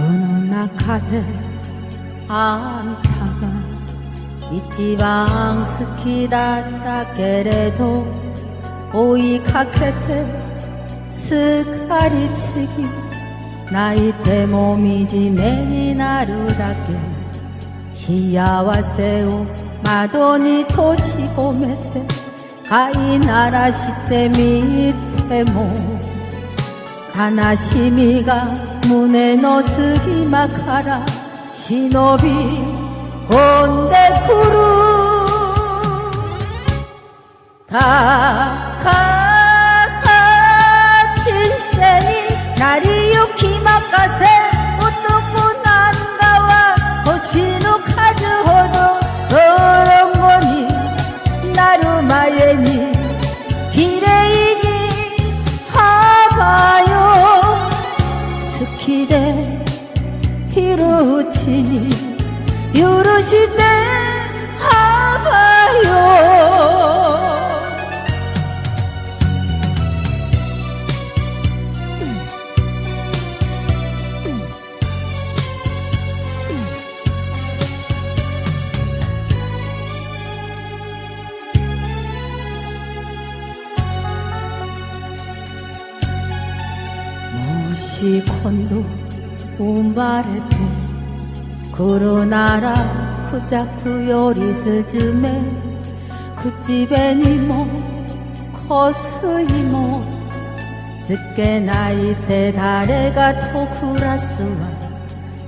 어느 낙하에 안타가 이지방 스키다다 게레도 오이 카케테 스카리치기 나이 때 몸이지 매니 나루다게 시야와 새우 마돈이 토치고 맺대 가이 나라 시대 밑에 모 悲しみが胸の隙間から忍び込んでくる るうちに許してはばよもし今度生まれて 코로나라 쿠자쿠 요리스즈메 쿠찌베니모 코스이모. 즉게 나이 때 다레가 토쿠라스와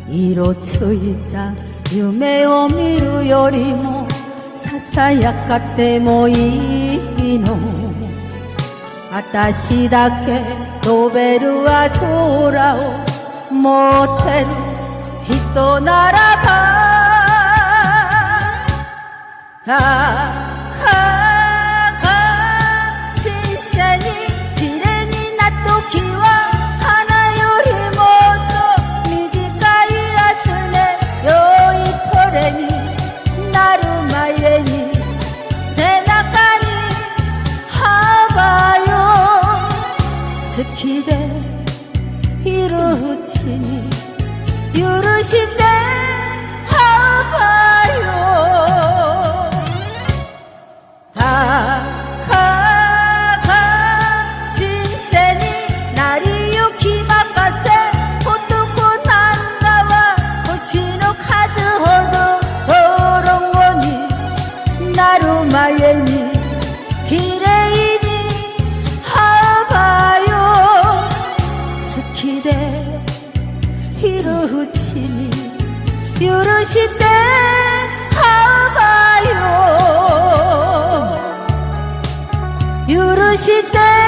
이로 츠이다. 유메오 미루 요리모 사사야카 때모 이노. 아타시 다케 노베루와 조라오 모테루. 빛도 날아가 다가가 신세니 기레니 나또 기와 하나 요리 모도 미디까이 아츠네 요이 토레니 나루마예니. 세나까니 하바요. 스키데 이루치니 유 よ好きでいるうちに許して幅よたかが人生になりゆき任せ男なんだわ星の数ほど泥棒になる前に綺麗に幅よ好きでいるうち 당신이 이러실 때 하봐요. 이러실 때